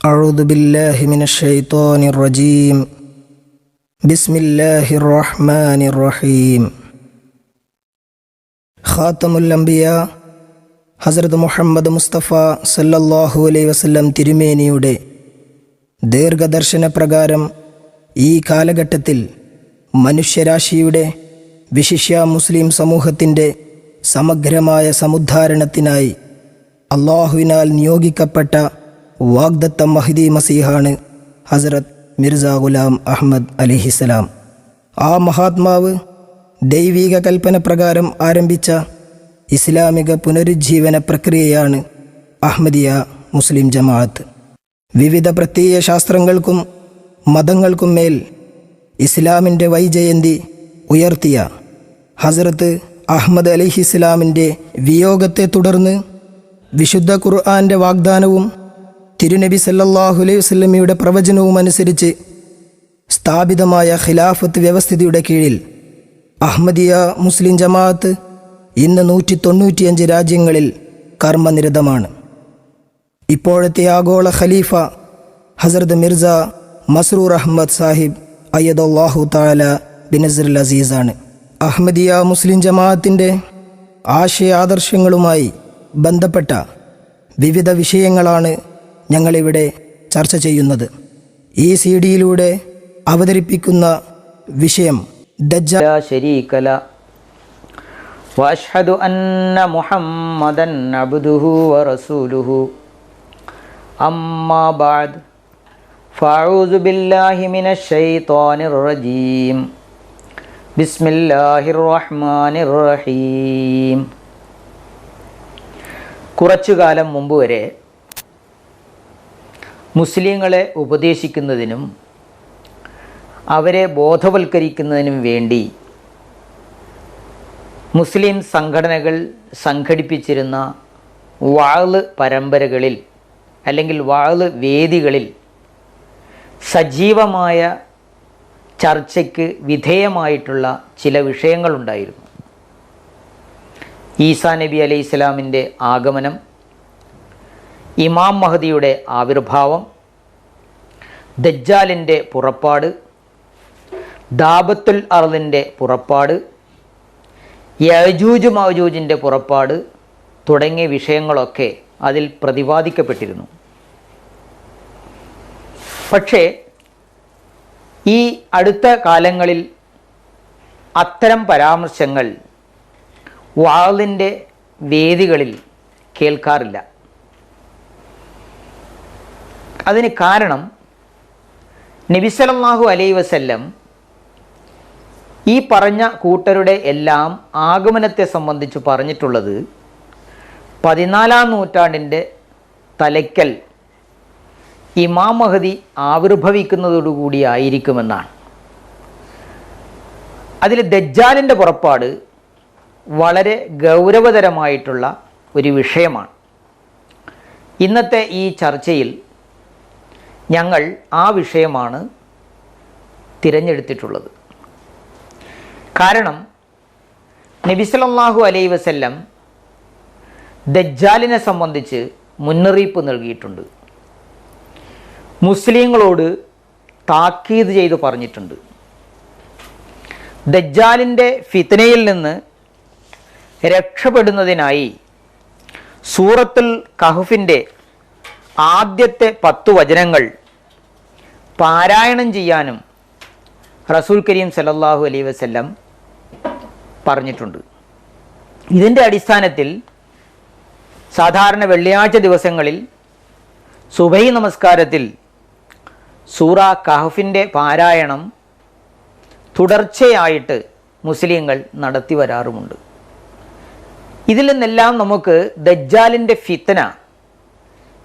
أعوذ بالله من الشيطان الرجيم بسم الله الرحمن الرحيم خاتم الأنبياء ഹസരത്ത് മുഹമ്മദ് മുസ്തഫ സല്ലല്ലാഹു അലൈ വസല്ലം തിരുമേനിയുടെ ദീർഘദർശന പ്രകാരം ഈ കാലഘട്ടത്തിൽ മനുഷ്യരാശിയുടെ വിശിഷ്യ മുസ്ലിം സമൂഹത്തിൻ്റെ സമഗ്രമായ സമുദ്ധാരണത്തിനായി അള്ളാഹുവിനാൽ നിയോഗിക്കപ്പെട്ട വാഗ്ദത്ത മഹദി മസീഹാണ് ഹസരത്ത് മിർസ ഗുലാം അഹമ്മദ് അലിഹിസ്സലാം ആ മഹാത്മാവ് ദൈവിക കൽപ്പന പ്രകാരം ആരംഭിച്ച ഇസ്ലാമിക പുനരുജ്ജീവന പ്രക്രിയയാണ് അഹമ്മദിയ മുസ്ലിം ജമാഅത്ത്. വിവിധ പ്രത്യയ ശാസ്ത്രങ്ങൾക്കും മതങ്ങൾക്കും മേൽ ഇസ്ലാമിന്റെ വൈജയന്തി ഉയർത്തിയ ഹസരത്ത് അഹമ്മദ് അലിഹിസ്ലാമിന്റെ വിയോഗത്തെ തുടർന്ന് വിശുദ്ധ ഖുർആാന്റെ വാഗ്ദാനവും തിരുനബി സല്ലല്ലാഹു അലൈഹി വസല്ലമയുടെ പ്രവചനവും അനുസരിച്ച് സ്ഥാപിതമായ ഖിലാഫത്ത് വ്യവസ്ഥിതിയുടെ കീഴിൽ അഹമ്മദിയ മുസ്ലിം ജമാഅത്ത് ഇന്ന് നൂറ്റി തൊണ്ണൂറ്റിയഞ്ച് രാജ്യങ്ങളിൽ കർമ്മനിരതമാണ്. ഇപ്പോഴത്തെ ആഗോള ഖലീഫ ഹസരത് മിർസ മസ്രൂർ അഹമ്മദ് സാഹിബ് അയ്യദുല്ലാഹു താല ബിനസറുൽ അസീസാണ് അഹമ്മദിയ മുസ്ലിം ജമാഅത്തിന്റെ ആശയ ആദർശങ്ങളുമായി ബന്ധപ്പെട്ട വിവിധ വിഷയങ്ങളാണ് ഞങ്ങളിവിടെ ചർച്ച ചെയ്യുന്നത് ഈ സി ഡിയിലൂടെ അവതരിപ്പിക്കുന്ന വിഷയം ദജ്ജ لا شريك له واشهد ان محمدا عبده ورسوله اما بعد فاعوذ بالله من الشيطان الرجيم بسم الله الرحمن الرحيم കുറച്ചു കാലം മുമ്പ് വരെ മുസ്ലിങ്ങളെ ഉപദേശിക്കുന്നതിനും അവരെ ബോധവൽക്കരിക്കുന്നതിനും വേണ്ടി മുസ്ലിം സംഘടനകൾ സംഘടിപ്പിച്ചിരുന്ന വാൾ പരമ്പരകളിൽ അല്ലെങ്കിൽ വാൾ വേദികളിൽ സജീവമായ ചർച്ചയ്ക്ക് വിധേയമായിട്ടുള്ള ചില വിഷയങ്ങളുണ്ടായിരുന്നു. ഈസാ നബി അലൈഹി ഇസ്ലാമിന്റെ ആഗമനം ഇമാം മഹദിയുടെ ആവിർഭാവം ദജ്ജാലിന്റെ പുറപ്പാട് ദാബത്തുൽ അർദിന്റെ പുറപ്പാട് യജൂജ് മൗജൂജിന്റെ പുറപ്പാട് തുടങ്ങിയ വിഷയങ്ങളൊക്കെ അതിൽ പ്രതിപാദിക്കപ്പെട്ടിരുന്നു. പക്ഷേ ഈ അടുത്ത കാലങ്ങളിൽ അത്തരം പരാമർശങ്ങൾ വാളിന്റെ വേദികളിൽ കേൾക്കാറില്ല. അതിന് കാരണം നബിസലല്ലാഹു അലൈ വസല്ലം ഈ പറഞ്ഞ കൂട്ടരുടെ എല്ലാം ആഗമനത്തെ സംബന്ധിച്ച് പറഞ്ഞിട്ടുള്ളത് പതിനാലാം നൂറ്റാണ്ടിന്റെ തലയ്ക്കൽ ഇമാം മഹദി ആവിർഭവിക്കുന്നതോടുകൂടി ആയിരിക്കുമെന്നാണ്. അതിൽ ദജ്ജാലിന്റെ പുറപ്പാട് വളരെ ഗൗരവതരമായിട്ടുള്ള ഒരു വിഷയമാണ്. ഇന്നത്തെ ഈ ചർച്ചയിൽ ഞങ്ങൾ ആ വിഷയമാണ് തിരഞ്ഞെടുത്തിട്ടുള്ളത്. കാരണം നബിസലല്ലാഹു അലൈ വസല്ലം ദജ്ജാലിനെ സംബന്ധിച്ച് മുന്നറിയിപ്പ് നൽകിയിട്ടുണ്ട്. മുസ്ലിങ്ങളോട് താക്കീത് ചെയ്ത് പറഞ്ഞിട്ടുണ്ട്. ദജ്ജാലിന്റെ ഫിത്തനയിൽ നിന്ന് രക്ഷപ്പെടുന്നതിനായി സൂറത്തുൽ കഹഫിന്റെ ആദ്യത്തെ പത്തു വചനങ്ങൾ പാരായണം ചെയ്യാനും റസൂൽ കരീം സലല്ലാഹു അലൈ വസല്ലം പറഞ്ഞിട്ടുണ്ട്. ഇതിന്റെ അടിസ്ഥാനത്തിൽ സാധാരണ വെള്ളിയാഴ്ച ദിവസങ്ങളിൽ സുബൈ നമസ്കാരത്തിൽ സൂറ കഹഫിന്റെ പാരായണം തുടർച്ചയായിട്ട് മുസ്ലിങ്ങൾ നടത്തി വരാറുമുണ്ട്. ഇതിൽ നിന്നെല്ലാം നമുക്ക് ദജ്ജാലിന്റെ ഫിത്തന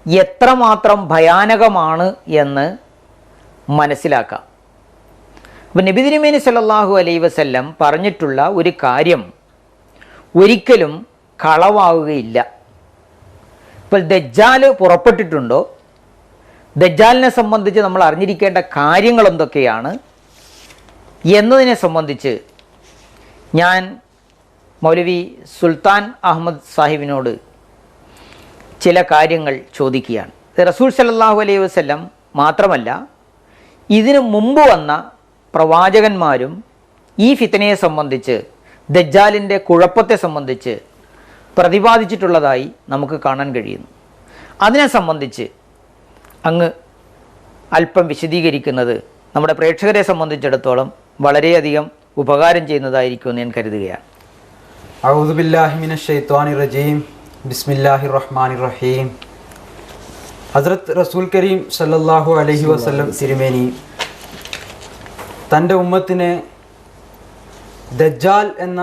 എത്രമാത്രം ഭയാനകമാണ് എന്ന് മനസ്സിലാക്കാം. അപ്പം നബി തിരുമേനി സല്ലല്ലാഹു അലൈഹി വസല്ലം പറഞ്ഞിട്ടുള്ള ഒരു കാര്യം ഒരിക്കലും കളവാകുകയില്ല ഇപ്പോൾ ദജ്ജാൽ പുറപ്പെട്ടിട്ടുണ്ടോ? ദജ്ജാലിനെ സംബന്ധിച്ച് നമ്മൾ അറിഞ്ഞിരിക്കേണ്ട കാര്യങ്ങൾ എന്തൊക്കെയാണ്? എന്നതിനെ സംബന്ധിച്ച് ഞാൻ മൗലവി സുൽത്താൻ അഹമ്മദ് സാഹിബിനോട് ചില കാര്യങ്ങൾ ചോദിക്കുകയാണ്. റസൂൽ സല്ലല്ലാഹു അലൈഹി വസല്ലം മാത്രമല്ല ഇതിനു മുമ്പ് വന്ന പ്രവാചകന്മാരും ഈ ഫിത്തനയെ സംബന്ധിച്ച് ദജ്ജാലിന്റെ കുഴപ്പത്തെ സംബന്ധിച്ച് പ്രതിപാദിച്ചിട്ടുള്ളതായി നമുക്ക് കാണാൻ കഴിയുന്നു. അതിനെ സംബന്ധിച്ച് അങ്ങ് അല്പം വിശദീകരിക്കുന്നത് നമ്മുടെ പ്രേക്ഷകരെ സംബന്ധിച്ചിടത്തോളം വളരെയധികം ഉപകാരം ചെയ്യുന്നതായിരിക്കുമെന്ന് ഞാൻ കരുതുകയാണ്. ബിസ്മില്ലാഹി റഹ്മാൻ റഹീം ഹസ്രത്ത് റസൂൽ കരീം സല്ലാഹു അലഹി വസ്ലം തിരുമേനി തന്റെ ഉമ്മത്തിനെ ദജ്ജാൽ എന്ന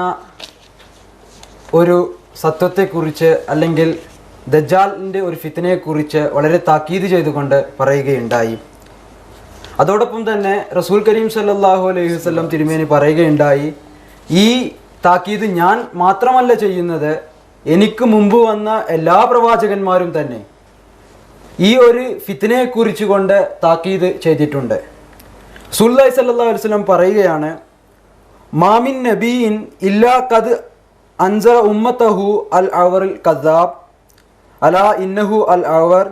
ഒരു സത്വത്തെക്കുറിച്ച് അല്ലെങ്കിൽ ദജാലിന്റെ ഒരു ഫിത്തിനെക്കുറിച്ച് വളരെ താക്കീത് ചെയ്തുകൊണ്ട് പറയുകയുണ്ടായി. അതോടൊപ്പം തന്നെ റസൂൽ കരീം സല്ലാഹു അലൈഹി വസ്ലം തിരുമേനി പറയുകയുണ്ടായി ഈ താക്കീത് ഞാൻ മാത്രമല്ല ചെയ്യുന്നത് എനിക്ക് മുമ്പ് വന്ന എല്ലാ പ്രവാചകന്മാരും തന്നെ ഈ ഒരു ഫിത്തിനെ കുറിച്ച് കൊണ്ട് താക്കീത് ചെയ്തിട്ടുണ്ട്. സുല്ലായ് സല്ലാ വസല്ലം പറയുകയാണ് മാമിൻ നബീൻ ഇല്ലാ കത് അൻസറ ഉമ്മത്തഹു അൽ അവറിൽ കദാബ് അലാ ഇന്നഹു അൽ അവർ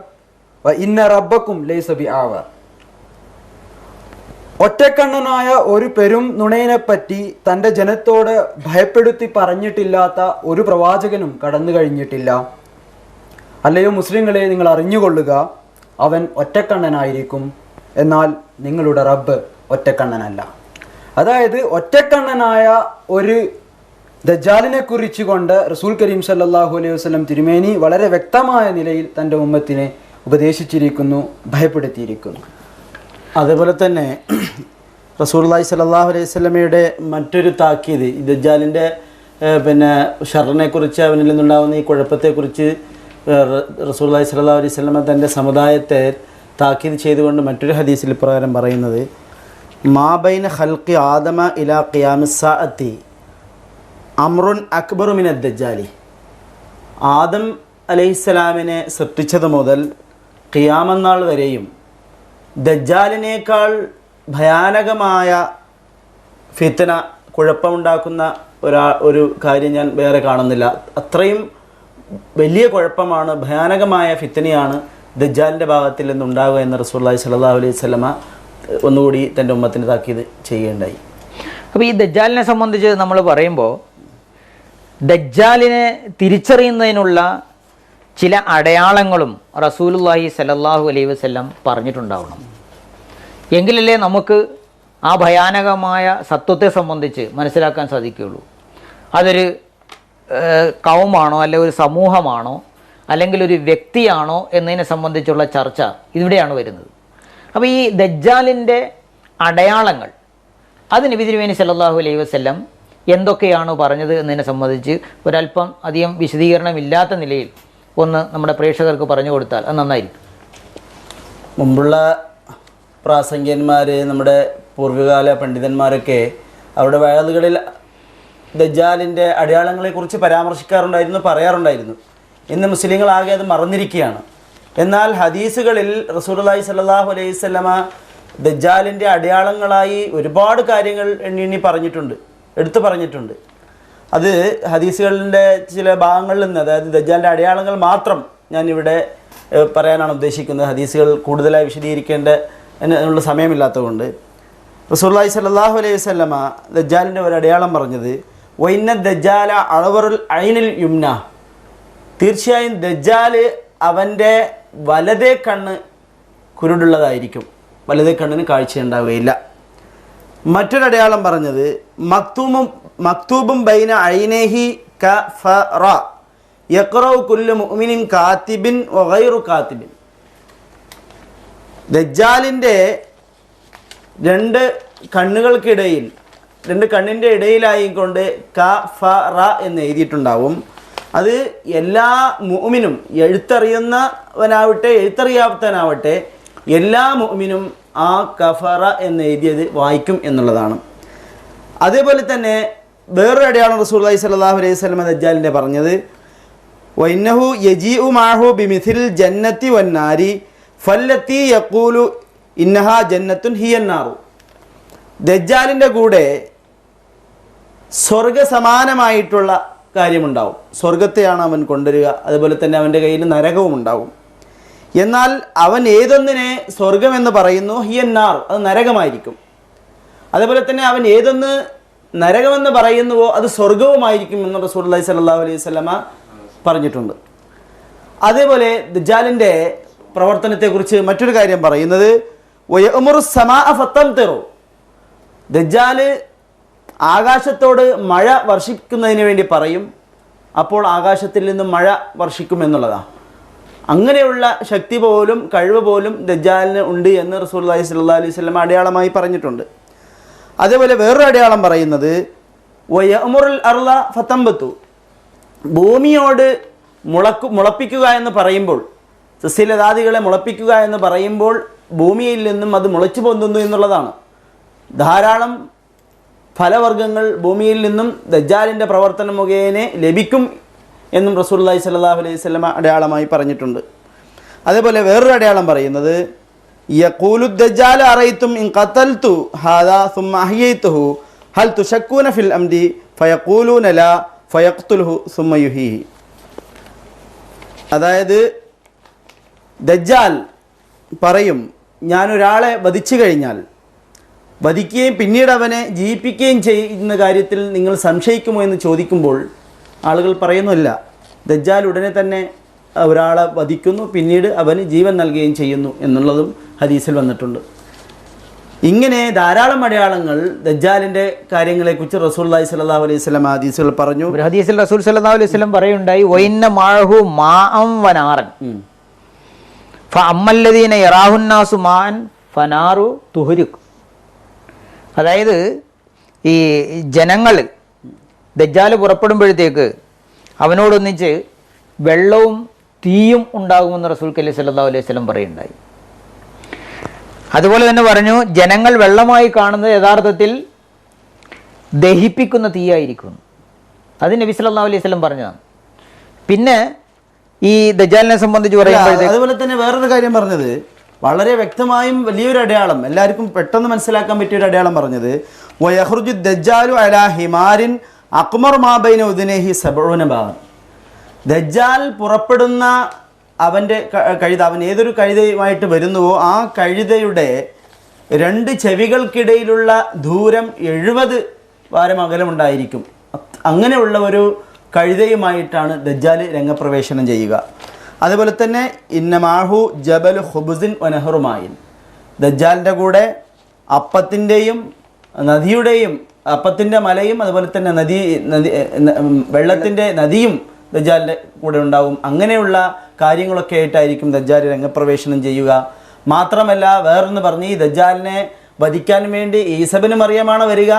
ഇന്ന റബ്ബക്കും ലൈസബി ആവർ ഒറ്റക്കണ്ണനായ ഒരു പെരും നുണയനെ പറ്റി തന്റെ ജനത്തോട് ഭയപ്പെടുത്തി പറഞ്ഞിട്ടില്ലാത്ത ഒരു പ്രവാചകനും കടന്നു കഴിഞ്ഞിട്ടില്ല. അല്ലയോ മുസ്ലിങ്ങളെ നിങ്ങൾ അറിഞ്ഞുകൊള്ളുക അവൻ ഒറ്റക്കണ്ണനായിരിക്കും. എന്നാൽ നിങ്ങളുടെ റബ്ബ് ഒറ്റക്കണ്ണനല്ല. അതായത് ഒറ്റക്കണ്ണനായ ഒരു ദജാലിനെ കുറിച്ച് കൊണ്ട് റസൂൽ കരീം സല്ലാഹു അലൈഹി വസ്ലം തിരുമേനി വളരെ വ്യക്തമായ നിലയിൽ തന്റെ ഉമ്മത്തിനെ ഉപദേശിച്ചിരിക്കുന്നു ഭയപ്പെടുത്തിയിരിക്കുന്നു. അതേപോലെ തന്നെ റസൂർലായി സലാഹു അലൈഹി സ്വലമയുടെ മറ്റൊരു താക്കീത് ദജ്ജാലിന്റെ പിന്നെ ഷറിനെ കുറിച്ച് അവനിൽ നിന്നുണ്ടാകുന്ന ഈ കുഴപ്പത്തെക്കുറിച്ച് റസൂർലായി സലാഹു അലൈഹി സ്വലമ തന്റെ സമുദായത്തെ താക്കീത് ചെയ്തുകൊണ്ട് മറ്റൊരു ഹദീസിൽ പ്രകാരം പറയുന്നത് മാബൈൻ ഹൽക്കി ആദമ ഇലാ ഖിയാമിസാഅത്തി അമ്രുൻ അക്ബറു മിന ദജ്ജാലി. ആദം അലൈഹിസ്സലാമിനെ സൃഷ്ടിച്ചത് മുതൽ ഖിയാമന്നാൾ വരെയും ദജ്ജാലിനേക്കാൾ ഭയാനകമായ ഫിത്തന കുഴപ്പമുണ്ടാക്കുന്ന ഒരാ ഒരു കാര്യം ഞാൻ വേറെ കാണുന്നില്ല. അത്രയും വലിയ കുഴപ്പമാണ് ഭയാനകമായ ഫിത്തനയാണ് ദജ്ജാലിന്റെ ഭാഗത്തിൽ നിന്നുണ്ടാകുക എന്ന് റസൂല്ലായി സല്ലാ അലൈഹി സ്വലമ ഒന്നുകൂടി തന്റെ ഉമ്മത്തിന് താക്കീത് ചെയ്യുകയുണ്ടായി. അപ്പോൾ ഈ ദജ്ജാലിനെ സംബന്ധിച്ച് നമ്മൾ പറയുമ്പോൾ ദജ്ജാലിനെ തിരിച്ചറിയുന്നതിനുള്ള ചില അടയാളങ്ങളും റസൂലുല്ലാഹി സലല്ലാഹു അലൈഹി വസല്ലം പറഞ്ഞിട്ടുണ്ടാവണം. എങ്കിലല്ലേ നമുക്ക് ആ ഭയാനകമായ സത്വത്തെ സംബന്ധിച്ച് മനസ്സിലാക്കാൻ സാധിക്കുകയുള്ളൂ. അതൊരു കൗമാണോ അല്ലെ ഒരു സമൂഹമാണോ അല്ലെങ്കിൽ ഒരു വ്യക്തിയാണോ എന്നതിനെ സംബന്ധിച്ചുള്ള ചർച്ച ഇവിടെയാണ് വരുന്നത്. അപ്പോൾ ഈ ദജ്ജാലിന്റെ അടയാളങ്ങൾ അത് നബി സല്ലാഹു അലൈഹി വസല്ലം എന്തൊക്കെയാണ് പറഞ്ഞത് എന്നതിനെ സംബന്ധിച്ച് ഒരല്പം അധികം വിശദീകരണമില്ലാത്ത നിലയിൽ ഒന്ന് നമ്മുടെ പ്രേക്ഷകർക്ക് പറഞ്ഞു കൊടുത്താൽ അത് നന്നായിരിക്കും. മുമ്പുള്ള പ്രാസംഗ്യന്മാർ നമ്മുടെ പൂർവകാല പണ്ഡിതന്മാരൊക്കെ അവരുടെ വയലുകളിൽ ദജാലിന്റെ അടയാളങ്ങളെക്കുറിച്ച് പരാമർശിക്കാറുണ്ടായിരുന്നു പറയാറുണ്ടായിരുന്നു. ഇന്ന് മുസ്ലിങ്ങളാകെ അത് മറന്നിരിക്കുകയാണ്. എന്നാൽ ഹദീസുകളിൽ റസൂലുള്ളാഹി സ്വല്ലല്ലാഹു അലൈഹി സ്വലമ ദജാലിന്റെ അടയാളങ്ങളായി ഒരുപാട് കാര്യങ്ങൾ എണ്ണി എണ്ണി പറഞ്ഞിട്ടുണ്ട് എടുത്തു പറഞ്ഞിട്ടുണ്ട്. അത് ഹദീസുകളിന്റെ ചില ഭാഗങ്ങളിൽ നിന്ന് അതായത് ദജ്ജാലിന്റെ അടയാളങ്ങൾ മാത്രം ഞാൻ ഇവിടെ പറയാനാണ് ഉദ്ദേശിക്കുന്നത്. ഹദീസുകൾ കൂടുതലായി വിശദീകരിക്കേണ്ട അതിനുള്ള സമയമില്ലാത്തതുകൊണ്ട്. റസൂല്ലായി സല്ലാഹു അലൈഹി വസല്ലമ ദജ്ജാലിന്റെ ഒരു അടയാളം പറഞ്ഞത് വൈന ദജാല അളവറുൽ ഐനിൽ യുംന. തീർച്ചയായും ദജാൽ അവന്റെ വലതേ കണ്ണ് കുരുടുള്ളതായിരിക്കും. വലതേ കണ്ണിന് കാഴ്ച ഉണ്ടാവുകയില്ല മറ്റൊരടയാളം പറഞ്ഞത് മക്തൂമും മക്തൂബും ബൈന അയിനേഹി ക ഫ റ. യക്റൗ കുല്ലു മുഅ്മിനിൻ കാത്തിബിൻ വഗൈറു കാത്തിബിൻ. ദജ്ജാലിന്റെ രണ്ട് കണ്ണുകൾക്കിടയിൽ രണ്ട് കണ്ണിന്റെ ഇടയിലായിക്കൊണ്ട് ക ഫ റ എന്ന് എഴുതിയിട്ടുണ്ടാവും. അത് എല്ലാ മുഅ്മിനും എഴുത്തറിയുന്നവനാവട്ടെ എഴുത്തറിയാത്തവനാവട്ടെ എല്ലാ മുഅ്മിനും ആ കഫറ എന്ന് എഴുതിയത് വായിക്കും എന്നുള്ളതാണ്. അതേപോലെ തന്നെ വേറൊരു അടയാളം അലൈഹി സ്വല്ലല്ലാഹു അലൈഹി വസല്ലം ദജ്ജാലിന്റെ പറഞ്ഞത് വൈനഹു യജി ഉ മാഹു ബിമിഥിൽ ജന്നത്തി വന്നാരി ഫല്ലത്തി യക്കൂലു ഇന്നഹ ജന്നത്തുൻ ഹിയന്നാറു. ദജ്ജാലിന്റെ കൂടെ സ്വർഗ സമാനമായിട്ടുള്ള കാര്യമുണ്ടാവും. സ്വർഗത്തെയാണ് അവൻ കൊണ്ടുവരിക അതുപോലെ തന്നെ അവന്റെ കയ്യിൽ നരകവും ഉണ്ടാവും. എന്നാൽ അവൻ ഏതൊന്നിനെ സ്വർഗമെന്ന് പറയുന്നു ഹിയന്നാർ അത് നരകമായിരിക്കും. അതുപോലെ തന്നെ അവൻ ഏതൊന്ന് നരകമെന്ന് പറയുന്നുവോ അത് സ്വർഗവുമായിരിക്കും എന്ന് റസൂലുള്ളാഹി സ്വല്ലല്ലാഹു അലൈഹി വസല്ലമ പറഞ്ഞിട്ടുണ്ട്. അതേപോലെ ദജാലിന്റെ പ്രവർത്തനത്തെക്കുറിച്ച് മറ്റൊരു കാര്യം പറയുന്നത് ദജാൽ ആകാശത്തോട് മഴ വർഷിക്കുന്നതിന് വേണ്ടി പറയും അപ്പോൾ ആകാശത്തിൽ നിന്ന് മഴ വർഷിക്കും എന്നുള്ളതാണ്. അങ്ങനെയുള്ള ശക്തി പോലും കഴിവ് പോലും ദജ്ജാലിന് ഉണ്ട് എന്ന് റസൂലുള്ളാഹി സ്വല്ലാ അലൈഹി സ്വലം അടയാളമായി പറഞ്ഞിട്ടുണ്ട്. അതേപോലെ വേറൊരു അടയാളം പറയുന്നത് വയഅ്മുറുൽ അർള ഫത്തമ്പത്തു ഭൂമിയോട് മുളക്കു മുളപ്പിക്കുക എന്ന് പറയുമ്പോൾ സസ്യലതാദികളെ മുളപ്പിക്കുക എന്ന് പറയുമ്പോൾ ഭൂമിയിൽ നിന്നും അത് മുളച്ചു പൊന്തുന്നു എന്നുള്ളതാണ്. ധാരാളം ഫലവർഗങ്ങൾ ഭൂമിയിൽ നിന്നും ദജ്ജാലിന്റെ പ്രവർത്തനം മുഖേന ലഭിക്കും എന്നും റസൂലുള്ളാഹി സ്വല്ലല്ലാഹു അലൈഹി വസല്ലമ അടയാളമായി പറഞ്ഞിട്ടുണ്ട്. അതേപോലെ വേറൊരു അടയാളം പറയുന്നത് യഖൂലു ദജ്ജാൽ അറൈത്തും ഇൻ ഖതൽതു ഹാദാ സുമ്മ അഹ്യൈതുഹു ഹൽ തുശക്കൂന ഫിൽ അംരി ഫയഖൂലൂന ലാ ഫയഖ്തുലുഹു സുമ്മ യുഹീഹി. അതായത് ദജ്ജാൽ പറയും ഞാനൊരാളെ വധിച്ചു കഴിഞ്ഞാൽ വധിക്കുകയും പിന്നീട് അവനെ ജീവിപ്പിക്കുകയും ചെയ്യുന്ന കാര്യത്തിൽ നിങ്ങൾ സംശയിക്കുമോ? എന്ന് ചോദിക്കുമ്പോൾ ആളുകൾ പറയുന്നില്ല ദജ്ജാൽ ഉടനെ തന്നെ ഒരാളെ വധിക്കുന്നു പിന്നീട് അവന് ജീവൻ നൽകുകയും ചെയ്യുന്നു എന്നുള്ളതും ഹദീസിൽ വന്നിട്ടുണ്ട്. ഇങ്ങനെ ധാരാളം അടയാളങ്ങൾ ദജാലിന്റെ കാര്യങ്ങളെക്കുറിച്ച് റസൂൽ അലൈഹി സ്വല്ലല്ലാഹു അലൈഹി സ്വലം ഹദീസുകൾ പറഞ്ഞു. ഹദീസിൽ റസൂൽ സല്ലല്ലാഹു അലൈഹി വസല്ലം പറയുണ്ടായി വൈന്ന മാഴഹു മാം വനാറൻ ഫഅമ്മല്ലദീന യറാഹുന്നാസു മാൻ ഫനാറു തുഹുരു അതായത് ഈ ജനങ്ങൾ ദജ്ജാൽ പുറപ്പെടുമ്പോഴത്തേക്ക് അവനോടൊന്നിച്ച് വെള്ളവും തീയും ഉണ്ടാകുമെന്ന് റസൂൽ കല്ലി സല്ലല്ലാഹു അലൈഹി വസല്ലം പറയുണ്ടായി അതുപോലെ തന്നെ പറഞ്ഞു ജനങ്ങൾ വെള്ളമായി കാണുന്നത് യഥാർത്ഥത്തിൽ ദഹിപ്പിക്കുന്ന തീയായിരിക്കും. അത് നബി സല്ലല്ലാഹു അലൈഹി വസല്ലം പറഞ്ഞതാണ്. പിന്നെ ഈ ദജാലിനെ സംബന്ധിച്ച് പറയുമ്പോഴത്തേക്ക് അതുപോലെ തന്നെ വേറൊരു കാര്യം പറഞ്ഞത് വളരെ വ്യക്തമായും വലിയൊരു അടയാളം എല്ലാവർക്കും പെട്ടെന്ന് മനസ്സിലാക്കാൻ പറ്റിയ ഒരു അടയാളം പറഞ്ഞത് ദജ്ജാലു അലാ ഹിമാരിൻ അക്മർ മാബൈന ഉദിനേഹി സബൂന ഭാഗം ദജ്ജാൽ പുറപ്പെടുന്ന അവന്റെ കഴുത അവൻ ഏതൊരു കഴുതയുമായിട്ട് വരുന്നുവോ ആ കഴുതയുടെ രണ്ട് ചെവികൾക്കിടയിലുള്ള ദൂരം എഴുപത് വാരം അകലമുണ്ടായിരിക്കും അങ്ങനെയുള്ള ഒരു കഴുതയുമായിട്ടാണ് ദജ്ജാൽ രംഗപ്രവേശനം ചെയ്യുക. അതുപോലെ തന്നെ ഇന്നമാഹു ജബൽ ഹുബുസിൻ വനഹറുമായിൻ ദജ്ജാലിന്റെ കൂടെ അപ്പത്തിന്റെയും നദിയുടെയും അപ്പത്തിന്റെ മലയും അതുപോലെ തന്നെ നദി നദി വെള്ളത്തിന്റെ നദിയും ദജ്ജാലിന്റെ കൂടെ ഉണ്ടാവും. അങ്ങനെയുള്ള കാര്യങ്ങളൊക്കെ ആയിട്ടായിരിക്കും ദജ്ജാൽ രംഗപ്രവേശനം ചെയ്യുക. മാത്രമല്ല വേറൊന്ന് പറഞ്ഞ് ഈ ദജ്ജാലിനെ വധിക്കാൻ വേണ്ടി ഈസബിന് മറിയമാണ് വരിക.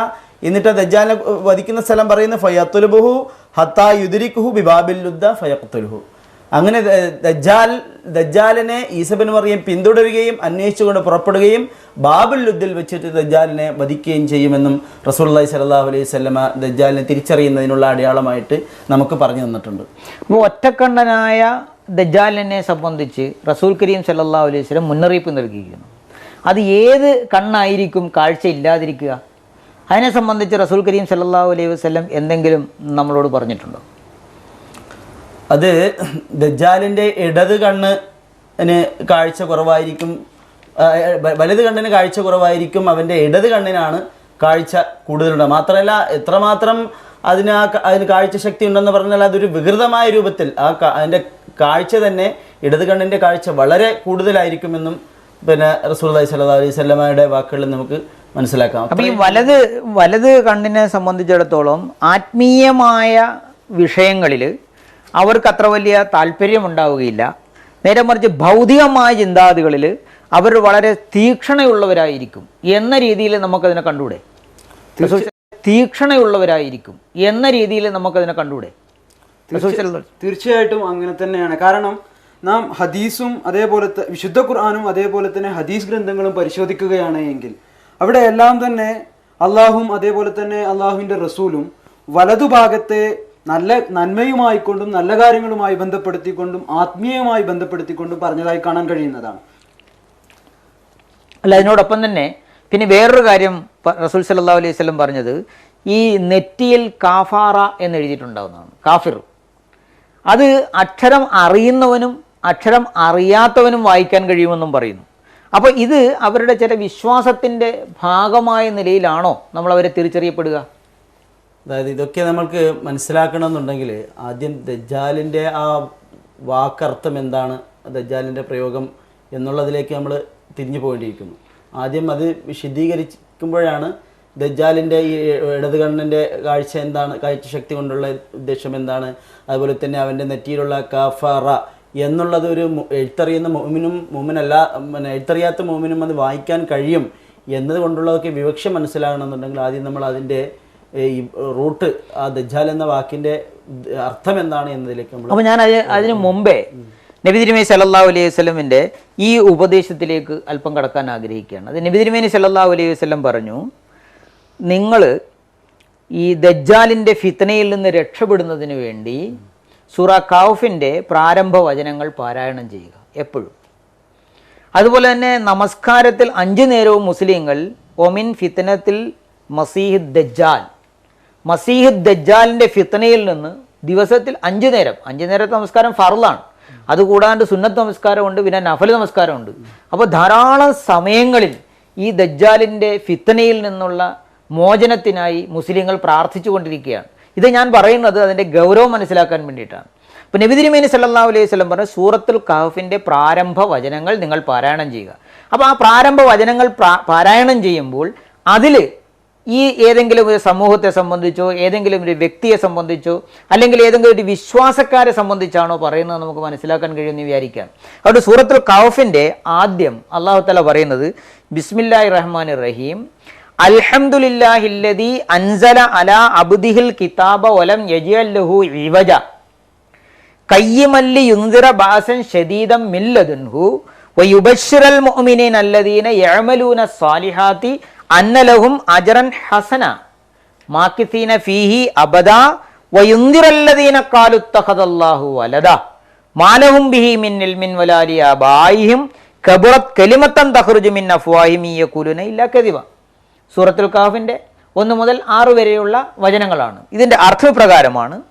എന്നിട്ട് ദജ്ജാലിനെ വധിക്കുന്ന സ്ഥലം പറയുന്ന ഫയത്തുലുബുഹു ഹത്താ യുദിരിക്കുഹു ബിബാബിൽ ലുദ്ദ ഫയഖ്തുലുഹു. അങ്ങനെ ദജ്ജാൽ ദജ്ജാലിനെ ഈസബിൻ മറിയം പിന്തുടരുകയും അന്വേഷിച്ചുകൊണ്ട് പുറപ്പെടുകയും ബാബുൽ ലുദ്ദിൽ വെച്ചിട്ട് ദജ്ജാലിനെ വധിക്കുകയും ചെയ്യുമെന്നും റസൂലുള്ളാഹി സ്വല്ലല്ലാഹു അലൈഹി വസല്ലമ ദജ്ജാലിനെ തിരിച്ചറിയുന്നതിനുള്ള അടയാളമായിട്ട് നമുക്ക് പറഞ്ഞു തന്നിട്ടുണ്ട്. അപ്പോൾ ഒറ്റക്കണ്ണനായ ദജ്ജാലിനെ സംബന്ധിച്ച് റസൂൽ കരീം സല്ലാ അലൈഹി സ്വലം മുന്നറിയിപ്പ് നൽകിയിരിക്കുന്നു. അത് ഏത് കണ്ണായിരിക്കും കാഴ്ച ഇല്ലാതിരിക്കുക? അതിനെ സംബന്ധിച്ച് റസൂൽ കരീം സല്ലാ അലൈഹി വസ്ലം എന്തെങ്കിലും നമ്മളോട് പറഞ്ഞിട്ടുണ്ടോ? അത് ദജ്ജാലിന്റെ ഇടത് കണ്ണ് കാഴ്ച കുറവായിരിക്കും വലത് കണ്ണിന് കാഴ്ച കുറവായിരിക്കും അവന്റെ ഇടത് കണ്ണിനാണ് കാഴ്ച കൂടുതലുണ്ട്. മാത്രമല്ല എത്രമാത്രം അതിന് ആ അതിന് കാഴ്ച ശക്തി ഉണ്ടെന്ന് പറഞ്ഞാൽ അതൊരു വികൃതമായ രൂപത്തിൽ ആ അതിന്റെ കാഴ്ച തന്നെ ഇടത് കണ്ണിന്റെ കാഴ്ച വളരെ കൂടുതലായിരിക്കുമെന്നും പിന്നെ റസൂൽ സല്ലാ അലൈഹി സ്വല്ലമയുടെ വാക്കുകളിൽ നമുക്ക് മനസ്സിലാക്കാം. അപ്പോൾ ഈ വലത് വലത് കണ്ണിനെ സംബന്ധിച്ചിടത്തോളം ആത്മീയമായ വിഷയങ്ങളിൽ അവർക്ക് അത്ര വലിയ താല്പര്യമുണ്ടാവുകയില്ല. നേരെ മറിച്ച് ഭൗതികമായ ചിന്താഗതികളിൽ അവർ വളരെ തീക്ഷണയുള്ളവരായിരിക്കും എന്ന രീതിയിൽ നമുക്കതിനെ കണ്ടൂടെ തീക്ഷണയുള്ളവരായിരിക്കും എന്ന രീതിയിൽ നമുക്കതിനെ കണ്ടൂടെ തീർച്ചയായിട്ടും അങ്ങനെ തന്നെയാണ്. കാരണം നാം ഹദീസും അതേപോലെ വിശുദ്ധ ഖുർആാനും അതേപോലെ തന്നെ ഹദീസ് ഗ്രന്ഥങ്ങളും പരിശോധിക്കുകയാണ് എങ്കിൽ അവിടെ എല്ലാം തന്നെ അള്ളാഹും അതേപോലെ തന്നെ അള്ളാഹുവിന്റെ റസൂലും വലതുഭാഗത്തെ നല്ല നന്മയുമായിക്കൊണ്ടും നല്ല കാര്യങ്ങളുമായി ബന്ധപ്പെടുത്തിക്കൊണ്ടും ആത്മീയമായി ബന്ധപ്പെടുത്തിക്കൊണ്ടും പറഞ്ഞതായി കാണാൻ കഴിയുന്നതാണ്. അല്ല അതിനോടൊപ്പം തന്നെ പിന്നെ വേറൊരു കാര്യം റസൂൽ സല്ലല്ലാഹു അലൈഹി സ്വലം പറഞ്ഞത് ഈ നെറ്റിയിൽ കാഫാറ എന്ന് എഴുതിയിട്ടുണ്ടാവുന്നതാണ് കാഫിർ. അത് അക്ഷരം അറിയുന്നവനും അക്ഷരം അറിയാത്തവനും വായിക്കാൻ കഴിയുമെന്നും പറയുന്നു. അപ്പോൾ ഇത് അവരുടെ ചില വിശ്വാസത്തിന്റെ ഭാഗമായ നിലയിലാണോ നമ്മൾ അവരെ തിരിച്ചറിയപ്പെടുക? അതായത് ഇതൊക്കെ നമ്മൾക്ക് മനസ്സിലാക്കണമെന്നുണ്ടെങ്കിൽ ആദ്യം ദജ്ജാലിന്റെ ആ വാക്കർത്ഥം എന്താണ്? ദജ്ജാലിന്റെ പ്രയോഗം എന്നുള്ളതിലേക്ക് നമ്മൾ തിരിഞ്ഞു പോകേണ്ടിയിരിക്കുന്നു. ആദ്യം അത് വിശദീകരിക്കുമ്പോഴാണ് ദജ്ജാലിന്റെ ഈ ഇടത് കണ്ണിന്റെ കാഴ്ച എന്താണ്? കാഴ്ച ശക്തി കൊണ്ടുള്ള ഉദ്ദേശം എന്താണ്? അതുപോലെ തന്നെ അവന്റെ നെറ്റിയിലുള്ള കഫറ എന്നുള്ളത് ഒരു എഴുത്തറിയുന്ന മോമിനും മോമിനല്ല പിന്നെ എഴുത്തറിയാത്ത മോമിനും അത് വായിക്കാൻ കഴിയും എന്നതുകൊണ്ടുള്ളതൊക്കെ വിവക്ഷ മനസ്സിലാകണമെന്നുണ്ടെങ്കിൽ ആദ്യം നമ്മൾ അതിന്റെ ഈ റൂട്ട് ആ ദജാൽ എന്ന വാക്കിന്റെ അർത്ഥം എന്താണ് എന്നതിലേക്ക് നമ്മൾ അപ്പോൾ ഞാൻ അത് അതിന് മുമ്പേ നബി തിരുമേനി അലൈഹി വസ്ലമിന്റെ ഈ ഉപദേശത്തിലേക്ക് അല്പം കടക്കാൻ ആഗ്രഹിക്കുകയാണ്. അത് നബി തിരുമേനി അലൈഹി വസ്ലം പറഞ്ഞു നിങ്ങൾ ഈ ദജ്ജാലിന്റെ ഫിത്തനയിൽ നിന്ന് രക്ഷപ്പെടുന്നതിന് വേണ്ടി സൂറ കൗഫിന്റെ പ്രാരംഭ വചനങ്ങൾ പാരായണം ചെയ്യുക എപ്പോഴും. അതുപോലെ തന്നെ നമസ്കാരത്തിൽ അഞ്ചു നേരവും മുസ്ലിങ്ങൾ ഒമിൻ ഫിത്തനത്തിൽ മസീഹ് ദജ്ജാൽ മസീഹ് ദജ്ജാലിന്റെ ഫിത്തനയിൽ നിന്ന് ദിവസത്തിൽ അഞ്ചു നേരം അഞ്ചു നേരത്തെ നമസ്കാരം ഫർളാണ്. അതുകൂടാണ്ട് സുന്നത്ത് നമസ്കാരമുണ്ട് പിന്നെ നഫൽ നമസ്കാരമുണ്ട്. അപ്പോൾ ധാരാളം സമയങ്ങളിൽ ഈ ദജ്ജാലിന്റെ ഫിത്തനയിൽ നിന്നുള്ള മോചനത്തിനായി മുസ്ലിങ്ങൾ പ്രാർത്ഥിച്ചുകൊണ്ടിരിക്കുകയാണ്. ഇത് ഞാൻ പറയുന്നത് അതിന്റെ ഗൗരവം മനസ്സിലാക്കാൻ വേണ്ടിയിട്ടാണ്. അപ്പോൾ നബി തിരുമേനി സല്ലല്ലാഹു അലൈഹി വസല്ലം പറഞ്ഞ സൂറത്തുൽ കഹഫിന്റെ പ്രാരംഭ വചനങ്ങൾ നിങ്ങൾ പാരായണം ചെയ്യുക. അപ്പോൾ ആ പ്രാരംഭ വചനങ്ങൾ പാരായണം ചെയ്യുമ്പോൾ അതിൽ ഈ ഏതെങ്കിലും ഒരു സമൂഹത്തെ സംബന്ധിച്ചോ ഏതെങ്കിലും ഒരു വ്യക്തിയെ സംബന്ധിച്ചോ അല്ലെങ്കിൽ ഏതെങ്കിലും ഒരു വിശ്വാസക്കാരെ സംബന്ധിച്ചാണോ പറയുന്നത് നമുക്ക് മനസ്സിലാക്കാൻ കഴിയുമെന്ന് വിചാരിക്കുകയാണ് അതുകൊണ്ട് സൂറത്തുൽ കൗഫിന്റെ ആദ്യം അള്ളാഹു തല പറയുന്നത് ബിസ്മില്ലാഹി റഹ്മാൻ റഹീം അൽഹംദുലില്ലാഹില്ലദി അൻസല അല അബുദിഹിൽ കിതാബ വലം യജിയല്ലഹു ഇവജ കയ്യമല്ലി യുന്ദിറ ബാസൻ ഷദീദം മില്ലതുൻഹു വയുബശ്ശിറൽ മുഅ്മിനീന അല്ലദീന യഅമലൂന സ്വാലിഹാത്തി അന്നലഹും അജറൻ ഹസന. മാക്കിസീന ഫീഹി അബദ. വയുന്തിറല്ലദീന ഖാലു ഇത്തഖദല്ലാഹു വലദ. മാലഹും ബിഹി മിൻ ഇൽമിൻ വലാലി ആബായിഹിം കബറത് കലിമത്തൻ തഖ്റുജു മിൻ അഫ്വാഹിം യഖൂലുന ഇല്ലാ കദിബ സൂറത്തുൽ കാഫിന്റെ ഒന്ന് മുതൽ ആറ് വരെയുള്ള വചനങ്ങളാണ്. ഇതിന്റെ അർത്ഥപ്രകാരമാണ്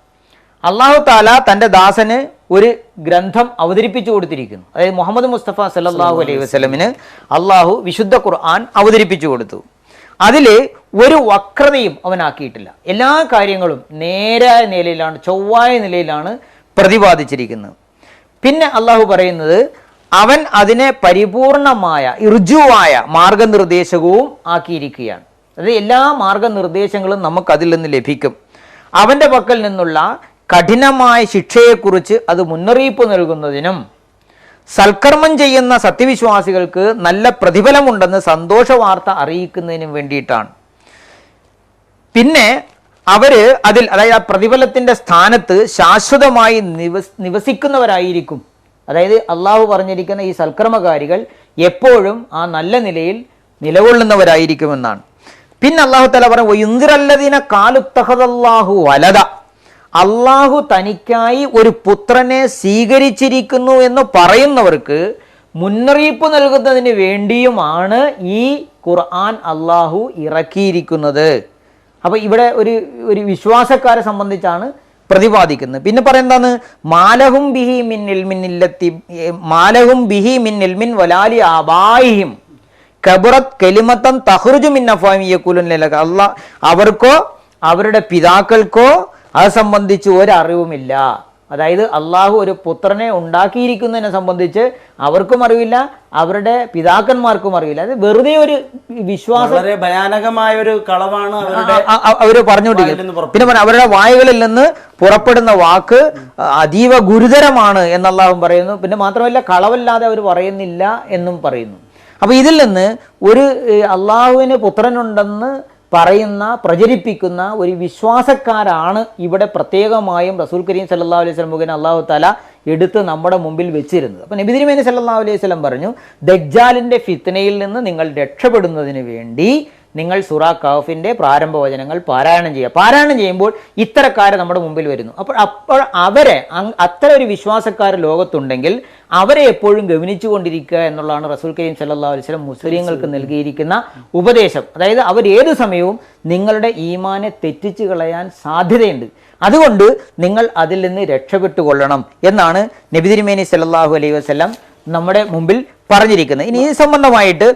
അള്ളാഹു താല തന്റെ ദാസന് ഒരു ഗ്രന്ഥം അവതരിപ്പിച്ചു കൊടുത്തിരിക്കുന്നു. അതായത് മുഹമ്മദ് മുസ്തഫ സല്ലാഹു അലൈഹി വസ്ലമിന് അള്ളാഹു വിശുദ്ധ ഖുർആൻ അവതരിപ്പിച്ചു കൊടുത്തു. അതിൽ ഒരു വക്രതയും അവനാക്കിയിട്ടില്ല. എല്ലാ കാര്യങ്ങളും നേരായ നിലയിലാണ് ചൊവ്വായ നിലയിലാണ് പ്രതിപാദിച്ചിരിക്കുന്നത്. പിന്നെ അള്ളാഹു പറയുന്നത് അവൻ അതിനെ പരിപൂർണമായ ഋജുവായ മാർഗനിർദ്ദേശകവും ആക്കിയിരിക്കുകയാണ്. അത് എല്ലാ മാർഗനിർദ്ദേശങ്ങളും നമുക്ക് അതിൽ നിന്ന് ലഭിക്കും. അവന്റെ പക്കൽ നിന്നുള്ള കഠിനമായ ശിക്ഷയെക്കുറിച്ച് അത് മുന്നറിയിപ്പ് നൽകുന്നതിനും സൽക്കർമ്മം ചെയ്യുന്ന സത്യവിശ്വാസികൾക്ക് നല്ല പ്രതിഫലമുണ്ടെന്ന് സന്തോഷ വാർത്ത അറിയിക്കുന്നതിനും വേണ്ടിയിട്ടാണ്. പിന്നെ അവർ അതിൽ അതായത് ആ പ്രതിഫലത്തിന്റെ സ്ഥാനത്ത് ശാശ്വതമായി നിവസ് നിവസിക്കുന്നവരായിരിക്കും. അതായത് അള്ളാഹു പറഞ്ഞിരിക്കുന്ന ഈ സൽക്കർമ്മകാരികൾ എപ്പോഴും ആ നല്ല നിലയിൽ നിലകൊള്ളുന്നവരായിരിക്കുമെന്നാണ്. പിന്നെ അള്ളാഹു തല പറഞ്ഞു ഇന്ദിറല്ലതിനെ കാലുത്തഹദല്ലാഹു വലത അള്ളാഹു തനിക്കായി ഒരു പുത്രനെ സ്വീകരിച്ചിരിക്കുന്നു എന്ന് പറയുന്നവർക്ക് മുന്നറിയിപ്പ് നൽകുന്നതിന് വേണ്ടിയുമാണ് ഈ ഖുർആൻ അള്ളാഹു ഇറക്കിയിരിക്കുന്നത്. അപ്പോൾ ഇവിടെ ഒരു ഒരു വിശ്വാസക്കാരെ സംബന്ധിച്ചാണ് പ്രതിപാദിക്കുന്നത്. പിന്നെ പറയുന്നതാണ് മാലഹും ബിഹി മിൻ ഇൽമിന്നില്ലത്തി മാലഹും ബിഹി മിൻ എൽമിൻ വലാലി ആബായിഹിം. കബുറത് കെലിമത്തം തഹ്റുജു മിൻ അഫാമിയക്കുലുൻ അല്ല അവർക്കോ അവരുടെ പിതാക്കൾക്കോ അത് സംബന്ധിച്ച് ഒരറിവുമില്ല. അതായത് അള്ളാഹു ഒരു പുത്രനെ ഉണ്ടാക്കിയിരിക്കുന്നതിനെ സംബന്ധിച്ച് അവർക്കും അറിവില്ല അവരുടെ പിതാക്കന്മാർക്കും അറിയില്ല അത് വെറുതെ ഒരു വിശ്വാസം വളരെ ഭയാനകമായ ഒരു കളവാണ് അവരുടെ അ- അ- അവർ പറഞ്ഞുകൊണ്ടിരിക്കുന്നത്. പിന്നെ പറഞ്ഞു അവരുടെ വായുകളിൽ നിന്ന് പുറപ്പെടുന്ന വാക്ക് അതീവ ഗുരുതരമാണ് എന്നല്ലാഹും പറയുന്നു. പിന്നെ മാത്രമല്ല കളവല്ലാതെ അവർ പറയുന്നില്ല എന്നും പറയുന്നു. അപ്പൊ ഇതിൽ നിന്ന് ഒരു അള്ളാഹുവിന് പുത്രനുണ്ടെന്ന് പറയുന്ന പ്രചരിപ്പിക്കുന്ന ഒരു വിശ്വാസക്കാരാണ് ഇവിടെ പ്രത്യേകമായും റസൂൽ കരീം സല്ലല്ലാഹു അലൈഹി വസല്ലം മുഖേന അള്ളാഹു താല എടുത്ത് നമ്മുടെ മുമ്പിൽ വെച്ചിരുന്നത്. അപ്പം നബി തിരുമേനി സല്ലല്ലാഹു അലൈഹി വസല്ലം പറഞ്ഞു ദജ്ജാലിന്റെ ഫിത്നയിൽ നിന്ന് നിങ്ങൾ രക്ഷപ്പെടുന്നതിന് വേണ്ടി നിങ്ങൾ സുറ കഹഫിന്റെ പ്രാരംഭ വചനങ്ങൾ പാരായണം ചെയ്യുക. പാരായണം ചെയ്യുമ്പോൾ ഇത്തരക്കാരെ നമ്മുടെ മുമ്പിൽ വരുന്നു. അപ്പോൾ അപ്പോൾ അവരെ അത്ര ഒരു വിശ്വാസക്കാർ ലോകത്തുണ്ടെങ്കിൽ അവരെ എപ്പോഴും ഗവനിച്ചുകൊണ്ടിരിക്കുക എന്നുള്ളതാണ് റസൂൽ കരീം സല്ലാ അലൈഹി വസല്ലം മുസ്ലിങ്ങൾക്ക് നൽകിയിരിക്കുന്ന ഉപദേശം. അതായത് അവർ ഏത് സമയവും നിങ്ങളുടെ ഈമാനെ തെറ്റിച്ചു കളയാൻ സാധ്യതയുണ്ട്. അതുകൊണ്ട് നിങ്ങൾ അതിൽ നിന്ന് രക്ഷപ്പെട്ടു കൊള്ളണം എന്നാണ് നബി സല്ലാഹു അലൈഹി വസല്ലം നമ്മുടെ മുമ്പിൽ പറഞ്ഞിരിക്കുന്നത്. ഇനി ഈ സംബന്ധമായിട്ട്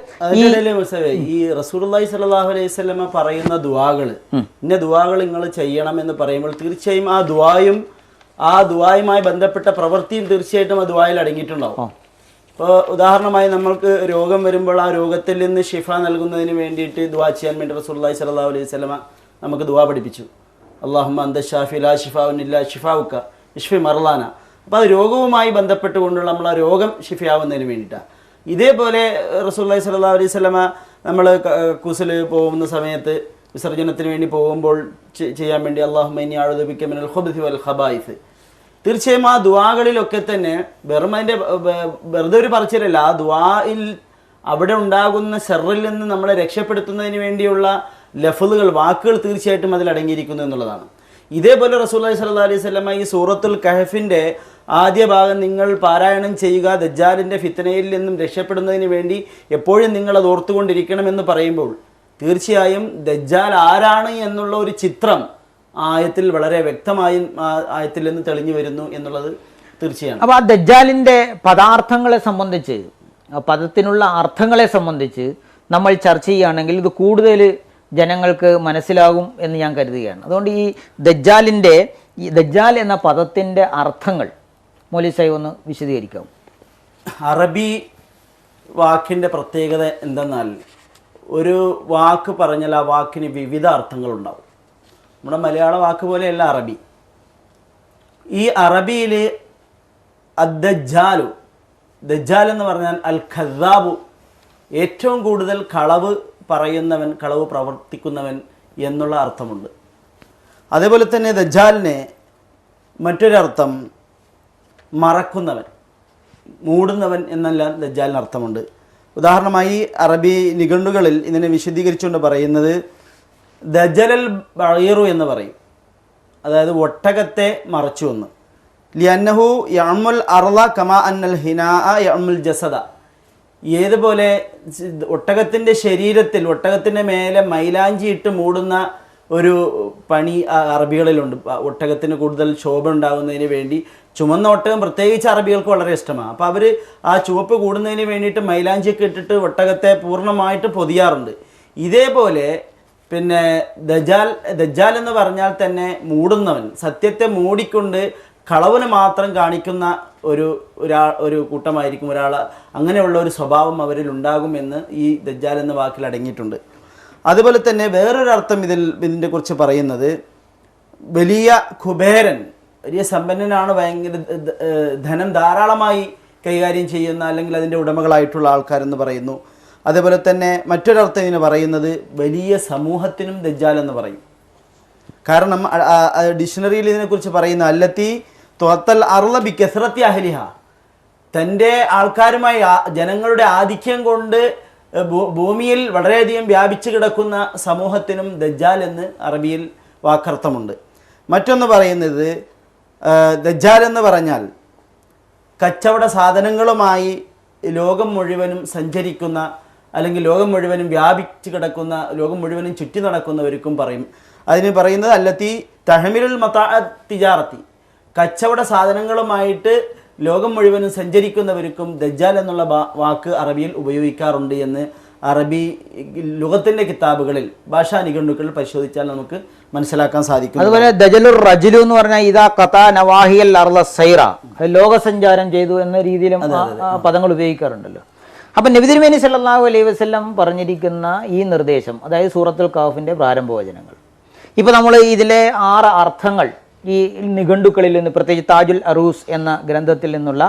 ഈ റസൂലുള്ളാഹി സ്വല്ലല്ലാഹു അലൈഹി വസല്ലമ പറയുന്ന ദുആകൾ ഇന്ന ദുവാകൾ നിങ്ങൾ ചെയ്യണം എന്ന് പറയുമ്പോൾ തീർച്ചയായും ആ ദുവായും ആ ദുവായുമായി ബന്ധപ്പെട്ട പ്രവൃത്തിയും തീർച്ചയായിട്ടും ആ ദുവായിൽ അടങ്ങിയിട്ടുണ്ടാവും. ഇപ്പോൾ ഉദാഹരണമായി നമ്മൾക്ക് രോഗം വരുമ്പോൾ ആ രോഗത്തിൽ നിന്ന് ഷിഫ നൽകുന്നതിന് വേണ്ടിയിട്ട് ദുആ ചെയ്യാൻ വേണ്ടി റസൂലുള്ളാഹി സ്വല്ലല്ലാഹു അലൈഹി സ്വലമ നമുക്ക് ദുവാ പഠിപ്പിച്ചു. അള്ളാഹുമ്മ അന്ത ഷാഫി ലാ ഷിഫാവുന്നില്ല ഷിഫാവുക്ക ഇഷ്ഫി മർലാന. അപ്പോൾ അത് രോഗവുമായി ബന്ധപ്പെട്ടുകൊണ്ടുള്ള നമ്മൾ ആ രോഗം ഷിഫയാവുന്നതിന് വേണ്ടിയിട്ടാണ് ഇതേപോലെ റസൂല്ലി സല്ലാ അലൈഹി സ്വലമ നമ്മൾ കുസിൽ പോകുന്ന സമയത്ത് വിസർജനത്തിന് വേണ്ടി പോകുമ്പോൾ ചെയ്യാൻ വേണ്ടി അള്ളാഹുമൈനി ആഴുദിക്കമിനൽ ഹുബിഫി വൽ ഹബായിഫ് തീർച്ചയായും ആ ദുവാകളിലൊക്കെ തന്നെ വെറും അതിന്റെ വെറുതെ ഒരു പറച്ചിലല്ല ആ ദുവായിൽ അവിടെ ഉണ്ടാകുന്ന ഷെറിൽ നിന്ന് നമ്മളെ രക്ഷപ്പെടുത്തുന്നതിന് വേണ്ടിയുള്ള ലഫലുകൾ വാക്കുകൾ തീർച്ചയായിട്ടും അതിൽ അടങ്ങിയിരിക്കുന്നു എന്നുള്ളതാണ്. ഇതേപോലെ റസൂല്ലി സ്വല്ലാ അലൈഹി സ്വലമ ഈ സൂറത്തുൽ കഹഫിന്റെ ആദ്യ ഭാഗം നിങ്ങൾ പാരായണം ചെയ്യുക ദജ്ജാലിന്റെ ഫിത്തനയിൽ നിന്നും രക്ഷപ്പെടുന്നതിന് വേണ്ടി എപ്പോഴും നിങ്ങൾ അത് ഓർത്തുകൊണ്ടിരിക്കണമെന്ന് പറയുമ്പോൾ തീർച്ചയായും ദജ്ജാൽ ആരാണ് എന്നുള്ള ഒരു ചിത്രം ആയത്തിൽ വളരെ വ്യക്തമായും ആയത്തിൽ നിന്ന് തെളിഞ്ഞു വരുന്നു എന്നുള്ളത് തീർച്ചയാണ്. അപ്പോൾ ആ ദജ്ജാലിന്റെ പദാർത്ഥങ്ങളെ സംബന്ധിച്ച് പദത്തിനുള്ള അർത്ഥങ്ങളെ സംബന്ധിച്ച് നമ്മൾ ചർച്ച ചെയ്യുകയാണെങ്കിൽ ഇത് കൂടുതൽ ജനങ്ങൾക്ക് മനസ്സിലാകും എന്ന് ഞാൻ കരുതുകയാണ്. അതുകൊണ്ട് ഈ ദജ്ജാലിന്റെ ഈ ദജ്ജാൽ എന്ന പദത്തിന്റെ അർത്ഥങ്ങൾ മൗലിസായി ഒന്ന് വിശദീകരിക്കാം. അറബി വാക്കിന്റെ പ്രത്യേകത എന്തെന്നാൽ ഒരു വാക്ക് പറഞ്ഞാൽ ആ വാക്കിന് വിവിധ അർത്ഥങ്ങളുണ്ടാവും. നമ്മുടെ മലയാള വാക്ക് പോലെയല്ല അറബി. ഈ അറബിയിൽ അദ്ദജാലു ദജാൽ എന്ന് പറഞ്ഞാൽ അൽ ഖദാബു ഏറ്റവും കൂടുതൽ കളവ് പറയുന്നവൻ കളവ് പ്രവർത്തിക്കുന്നവൻ എന്നുള്ള അർത്ഥമുണ്ട്. അതേപോലെ തന്നെ ദജ്ജാലിനെ മറ്റൊരർത്ഥം മറക്കുന്നവൻ മൂടുന്നവൻ എന്നല്ല ദജ്ജാലിന് അർത്ഥമുണ്ട്. ഉദാഹരണമായി അറബി നിഘണ്ടുകളിൽ ഇതിനെ വിശദീകരിച്ചുകൊണ്ട് പറയുന്നത് ദജലൽ ബഴീറു എന്ന് പറയും. അതായത് ഒട്ടകത്തെ മറച്ചു എന്ന്. ലിയന്നഹു യഅമുൽ അർള കമാ അന്നൽ ഹിനാ യഅമുൽ ജസദ. ഏതുപോലെ ഒട്ടകത്തിന്റെ ശരീരത്തിൽ ഒട്ടകത്തിന്റെ മേലെ മൈലാഞ്ചി ഇട്ട് മൂടുന്ന ഒരു പണി അറബികളിലുണ്ട്. ഒട്ടകത്തിന് കൂടുതൽ ശോഭ ഉണ്ടാകുന്നതിന് വേണ്ടി ചുമന്ന ഒട്ടകം പ്രത്യേകിച്ച് അറബികൾക്ക് വളരെ ഇഷ്ടമാണ്. അപ്പോൾ അവർ ആ ചുവപ്പ് കൂടുന്നതിന് വേണ്ടിയിട്ട് മൈലാഞ്ചിയൊക്കെ ഇട്ടിട്ട് ഒട്ടകത്തെ പൂർണമായിട്ട് പൊതിയാറുണ്ട്. ഇതേപോലെ പിന്നെ ദജാൽ ദജാൽ എന്ന് പറഞ്ഞാൽ തന്നെ മൂടുന്നവൻ. സത്യത്തെ മൂടിക്കൊണ്ട് കളവിന് മാത്രം കാണിക്കുന്ന ഒരു ഒരാൾ ഒരു കൂട്ടമായിരിക്കും ഒരാൾ അങ്ങനെയുള്ള ഒരു സ്വഭാവം അവരിൽ ഉണ്ടാകുമെന്ന് ഈ ദജ്ജാൽ എന്ന വാക്കിൽ അടങ്ങിയിട്ടുണ്ട്. അതുപോലെ തന്നെ വേറൊരർത്ഥം ഇതിൽ ഇതിന്റെ കുറിച്ച് പറയുന്നത് വലിയ കുബേരൻ വലിയ സമ്പന്നനാണ് ഭയങ്കര ധനം ധാരാളമായി കൈകാര്യം ചെയ്യുന്ന അല്ലെങ്കിൽ അതിന്റെ ഉടമകളായിട്ടുള്ള ആൾക്കാരെന്ന് പറയുന്നു. അതേപോലെ തന്നെ മറ്റൊരർത്ഥം ഇതിന് പറയുന്നത് വലിയ സമൂഹത്തിനും ദജ്ജാൽ എന്ന് പറയും. കാരണം ഡിക്ഷണറിയിൽ ഇതിനെക്കുറിച്ച് പറയുന്ന അല്ലത്തി തോത്തൽ അറുള ബി കെസ്രത്തി അഹലിഹ. തന്റെ ആൾക്കാരുമായി ജനങ്ങളുടെ ആധിക്യം കൊണ്ട് ഭൂമിയിൽ വളരെയധികം വ്യാപിച്ചു കിടക്കുന്ന സമൂഹത്തിനും ദജ്ജാൽ എന്ന് അറബിയിൽ വാക്കർത്ഥമുണ്ട്. മറ്റൊന്ന് പറയുന്നത് ദജ്ജാൽ എന്ന് പറഞ്ഞാൽ കച്ചവട സാധനങ്ങളുമായി ലോകം മുഴുവനും സഞ്ചരിക്കുന്ന അല്ലെങ്കിൽ ലോകം മുഴുവനും വ്യാപിച്ചു കിടക്കുന്ന ലോകം മുഴുവനും ചുറ്റി നടക്കുന്നവർക്കും പറയും. അതിന് പറയുന്നത് അല്ലത്തി തഹമിരുൽ മതാ തിജാറത്തി. കച്ചവട സാധനങ്ങളുമായിട്ട് ലോകം മുഴുവനും സഞ്ചരിക്കുന്നവർക്കും ദജ്ജാൽ എന്നുള്ള വാക്ക് അറബിയിൽ ഉപയോഗിക്കാറുണ്ട് എന്ന് അറബി ലുഗത്തിന്റെ കിതാബുകളിൽ ഭാഷാ നിഘണ്ടുക്കൾ പരിശോധിച്ചാൽ നമുക്ക് മനസ്സിലാക്കാൻ സാധിക്കും അതുപോലെ ദജലുർ റജലു എന്ന് പറഞ്ഞാൽ ഇതാ കഥ നവാഹിയൽ അർല സൈറ. ലോകസഞ്ചാരം ചെയ്തു എന്ന രീതിയിലും പദങ്ങൾ ഉപയോഗിക്കാറുണ്ടല്ലോ. അപ്പം നബിതിരുമേനി സല്ലാഹു അലൈഹി വസ്ലം പറഞ്ഞിരിക്കുന്ന ഈ നിർദ്ദേശം അതായത് സൂറത്തുൽ കാഫിന്റെ പ്രാരംഭവചനങ്ങൾ. ഇപ്പോൾ നമ്മൾ ഇതിലെ ആറ് അർത്ഥങ്ങൾ ഈ നിഘണ്ടുക്കളിൽ നിന്ന് പ്രത്യേകിച്ച് താജുൽ അറൂസ് എന്ന ഗ്രന്ഥത്തിൽ നിന്നുള്ള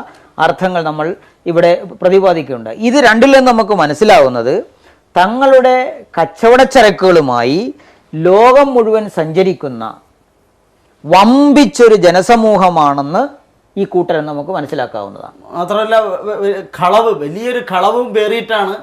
അർത്ഥങ്ങൾ നമ്മൾ ഇവിടെ പ്രതിപാദിക്കുന്നുണ്ട്. ഇത് രണ്ടിൽ നിന്ന് നമുക്ക് മനസ്സിലാവുന്നത് തങ്ങളുടെ കച്ചവടച്ചരക്കുകളുമായി ലോകം മുഴുവൻ സഞ്ചരിക്കുന്ന വമ്പിച്ചൊരു ജനസമൂഹമാണെന്ന് ഈ കൂട്ടരെ നമുക്ക് മനസ്സിലാക്കാവുന്നതാണ്. മാത്രമല്ല കളവ് വലിയൊരു കളവും പേറിയിട്ടാണ്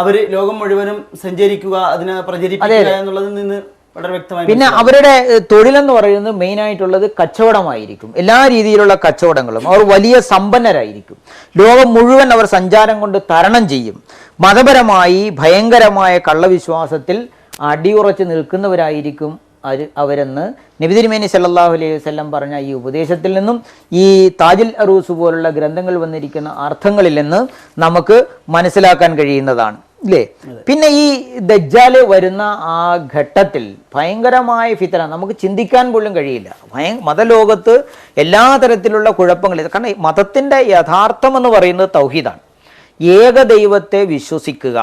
അവർ ലോകം മുഴുവനും സഞ്ചരിക്കുക അതിനെ പ്രചരിപ്പിക്കുക എന്നുള്ളതിൽ നിന്ന് വളരെ വ്യക്തമായി പിന്നെ അവരുടെ തൊഴിലെന്ന് പറയുന്നത് മെയിൻ ആയിട്ടുള്ളത് കച്ചവടമായിരിക്കും. എല്ലാ രീതിയിലുള്ള കച്ചവടങ്ങളും. അവർ വലിയ സമ്പന്നരായിരിക്കും. ലോകം മുഴുവൻ അവർ സഞ്ചാരം കൊണ്ട് തരണം ചെയ്യും. മതപരമായി ഭയങ്കരമായ കള്ളവിശ്വാസത്തിൽ അടിയുറച്ച് നിൽക്കുന്നവരായിരിക്കും അവർ അവരെന്ന് നബിതിരുമേനി സല്ലാഹു അലൈഹി വസല്ലം പറഞ്ഞ ഈ ഉപദേശത്തിൽ നിന്നും ഈ താജിൽ അറൂസ് പോലുള്ള ഗ്രന്ഥങ്ങൾ വന്നിരിക്കുന്ന അർത്ഥങ്ങളിൽ നിന്ന് നമുക്ക് മനസ്സിലാക്കാൻ കഴിയുന്നതാണ്. ഇല്ലേ പിന്നെ ഈ ദജ്ജാൽ വരുന്ന ആ ഘട്ടത്തിൽ ഭയങ്കരമായ ഫിത്തന നമുക്ക് ചിന്തിക്കാൻ പോലും കഴിയില്ല. ഭയ മതലോകത്ത് എല്ലാ തരത്തിലുള്ള കുഴപ്പങ്ങൾ കാരണം മതത്തിന്റെ യഥാർത്ഥം എന്ന് പറയുന്നത് തൗഹീദാണ്. ഏകദൈവത്തെ വിശ്വസിക്കുക.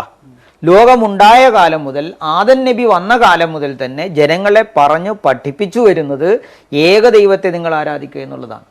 ലോകമുണ്ടായ കാലം മുതൽ ആദൻ നബി വന്ന കാലം മുതൽ തന്നെ ജനങ്ങളെ പറഞ്ഞു പഠിപ്പിച്ചു വരുന്നത് ഏകദൈവത്തെ നിങ്ങൾ ആരാധിക്കുക എന്നുള്ളതാണ്.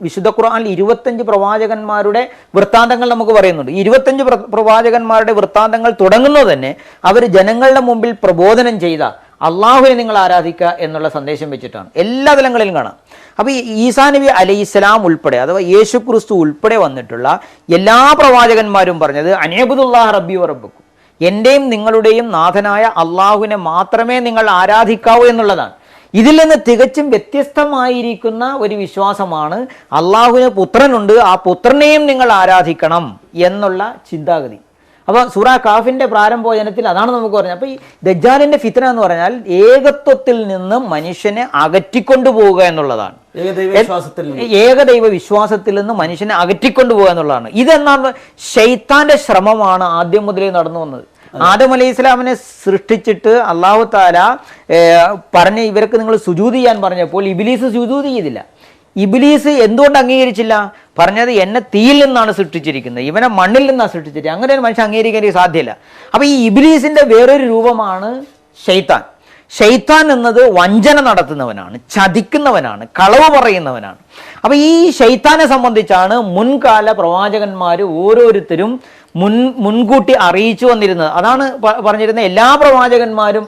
വിശുദ്ധ ഖുർആനിൽ ഇരുപത്തഞ്ച് പ്രവാചകന്മാരുടെ വൃത്താന്തങ്ങൾ നമുക്ക് പറയുന്നുണ്ട്. ഇരുപത്തഞ്ച് പ്ര- പ്രവാചകന്മാരുടെ വൃത്താന്തങ്ങൾ തുടങ്ങുന്നത് തന്നെ അവർ ജനങ്ങളുടെ മുമ്പിൽ പ്രബോധനം ചെയ്ത അള്ളാഹുവിനെ നിങ്ങൾ ആരാധിക്കുക എന്നുള്ള സന്ദേശം വെച്ചിട്ടാണ്. എല്ലാ തലങ്ങളിലും കാണാം. അപ്പോൾ ഈ ഈസാ നബി അലൈഹി ഇസ്ലാം ഉൾപ്പെടെ അഥവാ യേശു ക്രിസ്തു ഉൾപ്പെടെ വന്നിട്ടുള്ള എല്ലാ പ്രവാചകന്മാരും പറഞ്ഞത് അനേബുദുല്ലാഹ് റബ്ബി റബ്ബുക്കും. എന്റെയും നിങ്ങളുടെയും നാഥനായ അള്ളാഹുവിനെ മാത്രമേ നിങ്ങൾ ആരാധിക്കാവൂ എന്നുള്ളതാണ്. ഇതിൽ നിന്ന് തികച്ചും വ്യത്യസ്തമായിരിക്കുന്ന ഒരു വിശ്വാസമാണ് അള്ളാഹുവിന് പുത്രനുണ്ട് ആ പുത്രനെയും നിങ്ങൾ ആരാധിക്കണം എന്നുള്ള ചിന്താഗതി. അപ്പോൾ സൂറ കാഫിന്റെ പ്രാരംഭോചനത്തിൽ അതാണ് നമുക്ക് പറഞ്ഞത്. അപ്പോൾ ഈ ദജാലിന്റെ ഫിത്തന എന്ന് പറഞ്ഞാൽ ഏകത്വത്തിൽ നിന്ന് മനുഷ്യനെ അകറ്റിക്കൊണ്ടു പോവുക എന്നുള്ളതാണ്. ഏകദൈവ വിശ്വാസത്തിൽ നിന്ന്. ഏകദൈവ വിശ്വാസത്തിൽ നിന്ന് മനുഷ്യനെ അകറ്റിക്കൊണ്ടു പോവുക എന്നുള്ളതാണ്. ഇതെന്നാണ് ശൈത്താന്റെ ശ്രമമാണ് ആദ്യം മുതലേ നടന്നു വന്നത്. ആദം അലൈഹി ഇസ്ലാമിനെ സൃഷ്ടിച്ചിട്ട് അള്ളാഹു താല പറഞ്ഞ് ഇവർക്ക് നിങ്ങൾ സുജൂത് ചെയ്യാൻ പറഞ്ഞപ്പോൾ ഇബിലീസ് സുജൂത് ചെയ്തില്ല. ഇബിലീസ് എന്തുകൊണ്ട് അംഗീകരിച്ചില്ല? പറഞ്ഞത് എന്നെ തീയിൽ നിന്നാണ് സൃഷ്ടിച്ചിരിക്കുന്നത്. ഇവനെ മണ്ണിൽ നിന്നാണ് സൃഷ്ടിച്ചിരിക്കുന്നത്. അങ്ങനെ ഒരു മനുഷ്യൻ അംഗീകരിക്കാൻ സാധ്യമല്ല അപ്പൊ ഈ ഇബിലീസിന്റെ വേറൊരു രൂപമാണ് ഷെയ്ത്താൻ ഷെയ്ത്താൻ എന്നത് വഞ്ചന നടത്തുന്നവനാണ് ചതിക്കുന്നവനാണ് കളവ് പറയുന്നവനാണ്. അപ്പൊ ഈ ഷെയ്ത്താനെ സംബന്ധിച്ചാണ് മുൻകാല പ്രവാചകന്മാർ ഓരോരുത്തരും മുൻ മുൻകൂട്ടി അറിയിച്ചു വന്നിരുന്നത്. അതാണ് പറഞ്ഞിരുന്ന എല്ലാ പ്രവാചകന്മാരും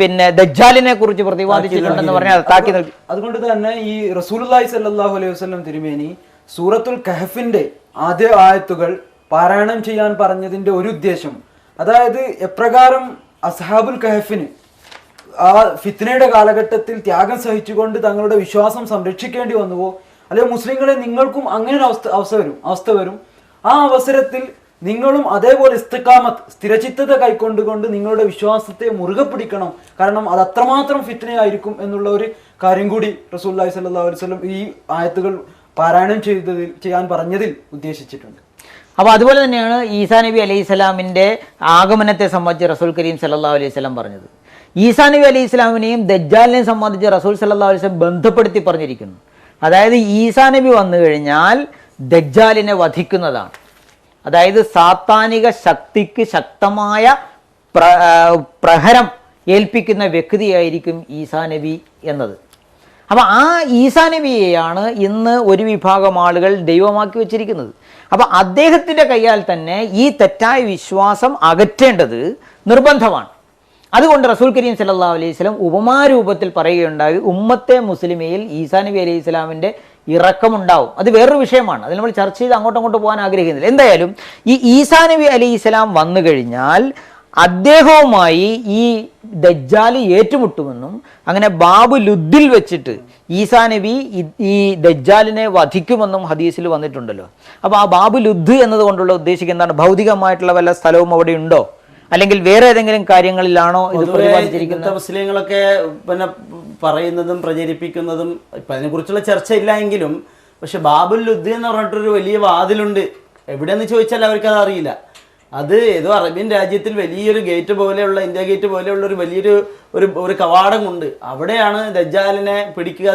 പിന്നെ ദജ്ജാലിനെ കുറിച്ച് പ്രതിപാദിച്ചിട്ടുണ്ടെന്ന് പറഞ്ഞാൽ താക്കി നൽകി. അതുകൊണ്ട് തന്നെ ഈ റസൂലുള്ളാഹി സല്ലാഹു അലൈഹി വസല്ലം തിരുമേനി സൂറത്തുൽ കഹഫിന്റെ ആദ്യ ആയത്തുകൾ പാരായണം ചെയ്യാൻ പറഞ്ഞതിന്റെ ഒരു ഉദ്ദേശം അതായത് എപ്രകാരം അസ്ഹാബുൽ കഹഫിന് ആ ഫിത്നയുടെ കാലഘട്ടത്തിൽ ത്യാഗം സഹിച്ചുകൊണ്ട് തങ്ങളുടെ വിശ്വാസം സംരക്ഷിക്കേണ്ടി വന്നുവോ? അല്ലെങ്കിൽ മുസ്ലിങ്ങളെ നിങ്ങൾക്കും അങ്ങനെ ഒരു അവസ്ഥ അവസ്ഥ വരും അവസ്ഥ വരും. ആ അവസരത്തിൽ നിങ്ങളും അതേപോലെ ഇസ്തിക്കാമത്ത് സ്ഥിരചിത്തത കൈക്കൊണ്ടുകൊണ്ട് നിങ്ങളുടെ വിശ്വാസത്തെ മുറുകെ പിടിക്കണം. കാരണം അത് അത്രമാത്രം ഫിത്നയായിരിക്കും എന്നുള്ള ഒരു കാര്യം കൂടി സല്ലല്ലാഹു അലൈഹി വസല്ലം ഈ ആയത്തുകൾ പാരായണം ചെയ്തതിൽ ചെയ്യാൻ പറഞ്ഞതിൽ ഉദ്ദേശിച്ചിട്ടുണ്ട്. അപ്പോൾ അതുപോലെ തന്നെയാണ് ഈസാ നബി അലൈഹി സ്വലാമിന്റെ ആഗമനത്തെ സംബന്ധിച്ച് റസൂൽ കരീം സല്ലാ അലൈഹി സ്വലം പറഞ്ഞത്. ഈസാ നബി അലൈഹി സ്വലാമിനെയും ദജ്ജാലിനെയും സംബന്ധിച്ച് റസൂൽ സല്ലാ അലൈഹി സ്വലം ബന്ധപ്പെടുത്തി പറഞ്ഞിരിക്കുന്നു. അതായത് ഈസാ നബി വന്നു കഴിഞ്ഞാൽ ദജ്ജാലിനെ വധിക്കുന്നതാണ്. അതായത് സാത്താനിക ശക്തിക്ക് ശക്തമായ പ്ര പ്രഹരം ഏൽപ്പിക്കുന്ന വ്യക്തിയായിരിക്കും ഈസാ നബി എന്നത്. അപ്പോൾ ആ ഈസാ നബിയെയാണ് ഇന്ന് ഒരു വിഭാഗം ആളുകൾ ദൈവമാക്കി വെച്ചിരിക്കുന്നത്. അപ്പോൾ അദ്ദേഹത്തിന്റെ കയ്യാൽ തന്നെ ഈ തെറ്റായ വിശ്വാസം അകറ്റേണ്ടത് നിർബന്ധമാണ്. അതുകൊണ്ട് റസൂൽ കരീം സല്ലാ അലൈഹി സ്വലം ഉപമാരൂപത്തിൽ പറയുകയുണ്ടായി ഉമ്മത്തെ മുസ്ലിമയിൽ ഈസാ നബി അലൈഹി സ്വലാമിന്റെ ഇറക്കമുണ്ടാവും. അത് വേറൊരു വിഷയമാണ്. അത് നമ്മൾ ചർച്ച ചെയ്ത് അങ്ങോട്ടും അങ്ങോട്ട് പോകാൻ ആഗ്രഹിക്കുന്നില്ല. എന്തായാലും ഈ ഈസാ നബി അലി ഇസ്ലാം വന്നു കഴിഞ്ഞാൽ അദ്ദേഹവുമായി ഈ ദജ്ജാൽ ഏറ്റുമുട്ടുമെന്നും അങ്ങനെ ബാബു ലുദ്ദിൽ വെച്ചിട്ട് ഈസാ നബി ഈ ദജ്ജാലിനെ വധിക്കുമെന്നും ഹദീസിൽ വന്നിട്ടുണ്ടല്ലോ. അപ്പോൾ ആ ബാബു ലുദ് എന്നതുകൊണ്ടുള്ള ഉദ്ദേശിക്കുന്നത് എന്താണ്? ഭൗതികമായിട്ടുള്ള വല്ല സ്ഥലവും അവിടെ ഉണ്ടോ? അല്ലെങ്കിൽ വേറെ ഏതെങ്കിലും കാര്യങ്ങളിലാണോ ഇത് പ്രതിപാദിച്ചിരിക്കുന്നത്? മുസ്ലിങ്ങളൊക്കെ പിന്നെ പറയുന്നതും പ്രചരിപ്പിക്കുന്നതും ഇപ്പം അതിനെക്കുറിച്ചുള്ള ചർച്ച ഇല്ല എങ്കിലും പക്ഷെ ബാബുൽ ലുദ്ധി എന്ന് പറഞ്ഞിട്ടൊരു വലിയ വാതിലുണ്ട്. എവിടെയെന്ന് ചോദിച്ചാൽ അവർക്കത് അറിയില്ല. അത് ഏതോ അറേബ്യൻ രാജ്യത്തിൽ വലിയൊരു ഗേറ്റ് പോലെയുള്ള ഇന്ത്യ ഗേറ്റ് പോലെയുള്ള ഒരു വലിയൊരു ഒരു ഒരു കവാടമുണ്ട്. അവിടെയാണ് ദജ്ജാലിനെ പിടിക്കുക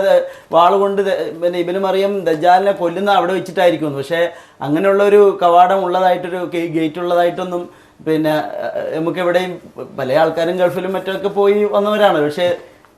വാളുകൊണ്ട് പിന്നെ ഇബിന് മറിയം ദജ്ജാലിനെ കൊല്ലുന്ന അവിടെ വെച്ചിട്ടായിരിക്കും പക്ഷേ അങ്ങനെയുള്ള ഒരു കവാടം ഉള്ളതായിട്ടൊരു ഗേറ്റ് ഉള്ളതായിട്ടൊന്നും പിന്നെ അഹ് നമുക്ക് എവിടെയും പല ആൾക്കാരും ഗൾഫിലും മറ്റൊക്കെ പോയി വന്നവരാണ്. പക്ഷേ